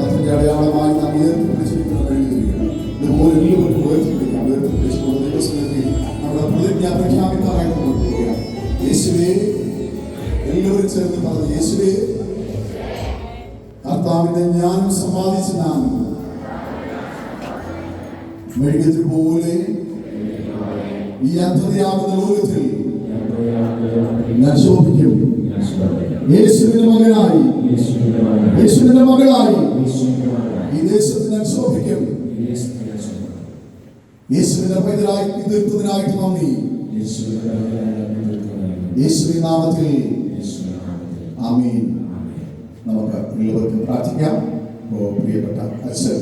അതിന്റെ അടയാളമായി നാം ഉയർത്തിപ്പിടിച്ചിരിക്കുന്നത് ഇതുപോലെ എല്ലാവർക്കും ഉയർത്തിപ്പിടിക്കാം ഉയർത്തിപ്പിടിച്ചുകൊണ്ട് ദൈവസന്നിധി നമ്മുടെ പ്രതിജ്ഞ പ്രഖ്യാപിക്കാനായിട്ട് കൊടുക്കുകയാണ് യേശുവേ എല്ലാവരും ചേർന്ന് പറഞ്ഞു യേശുവേ കർത്താവിന്റെ ജ്ഞാനം സമ്പാദിച്ച ഞാൻ മെഴുകത്തിൽ പോലെ ഈ അന്ധതയാകുന്ന ലോകത്തിൽ യേശുവിന്റെ മകനായി യേശുവിന്റെ മകളായി. ഈ ദേശത്തിന് ഞാൻ ശോഭിക്കും യേശുവിന്റെ പൈതലായി തീർത്തതിനായിട്ട് നന്ദി. യേശുവിന്റെ നാമത്തിൽ. ആമീൻ. നമുക്ക് എല്ലാവർക്കും പ്രാർത്ഥിക്കാം. ഓ പ്രിയപ്പെട്ട അച്ഛൻ